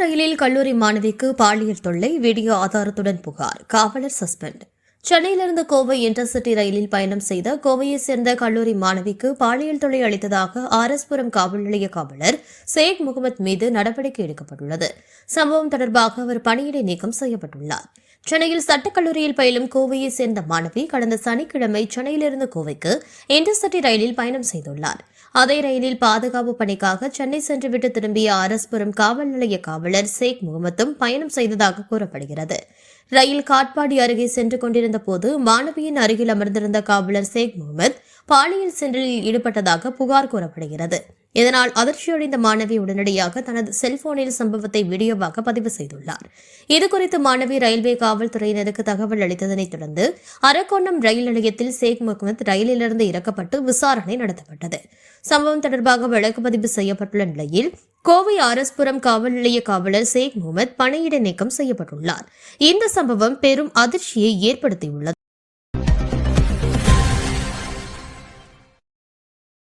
ரயிலில் கல்லூரி மாணவிக்கு பாலியல் தொல்லை வீடியோ ஆதாரத்துடன் புகார் காவலர் சஸ்பெண்ட். சென்னையிலிருந்து கோவை இன்டர்சிட்டி ரயிலில் பயணம் செய்த கோவையைச் சேர்ந்த கல்லூரி மாணவிக்கு பாலியல் தொல்லை அளித்ததாக ஆர்எஸ்புரம் காவல் நிலைய காவலர் சேக் முகமது மீது நடவடிக்கை எடுக்கப்பட்டுள்ளது. சம்பவம் தொடர்பாக அவர் பணியிடை நீக்கம் செய்யப்பட்டுள்ளார். சென்னையில் சட்டக்கல்லூரியில் பயிலும் கோவையைச் சேர்ந்த மாணவி கடந்த சனிக்கிழமை சென்னையிலிருந்து கோவைக்கு இன்டர்சிட்டி ரயிலில் பயணம் செய்துள்ளார். அதே ரயிலில் பாதுகாப்பு பணிக்காக சென்னை சென்றுவிட்டு திரும்பிய அரஸ்புரம் காவல் நிலைய காவலர் ஷேக் முகமதும் பயணம் செய்ததாக கூறப்படுகிறது. ரயில் காட்பாடி அருகே சென்று கொண்டிருந்த போது மாணவியின் அருகில் அமர்ந்திருந்த காவலர் ஷேக் முகமது பாலியல் சென்றலில் ஈடுபட்டதாக புகார் கூறப்படுகிறது. இதனால் அதிர்ச்சியடைந்த மாணவி உடனடியாக தனது செல்போனில் சம்பவத்தை வீடியோவாக பதிவு செய்துள்ளார். இதுகுறித்து மாணவி ரயில்வே காவல்துறையினருக்கு தகவல் அளித்ததனைத் தொடர்ந்து அரக்கோணம் ரயில் நிலையத்தில் ஷேக் முகமது ரயிலிலிருந்து இறக்கப்பட்டு விசாரணை நடத்தப்பட்டது. சம்பவம் தொடர்பாக வழக்கு பதிவு செய்யப்பட்டுள்ள நிலையில் கோவை ஆரஸ்புரம் காவல் நிலைய காவலர் ஷேக் முகமது பணியிட நீக்கம் செய்யப்பட்டுள்ளார். இந்த சம்பவம் பெரும் அதிர்ச்சியை ஏற்படுத்தியுள்ளது.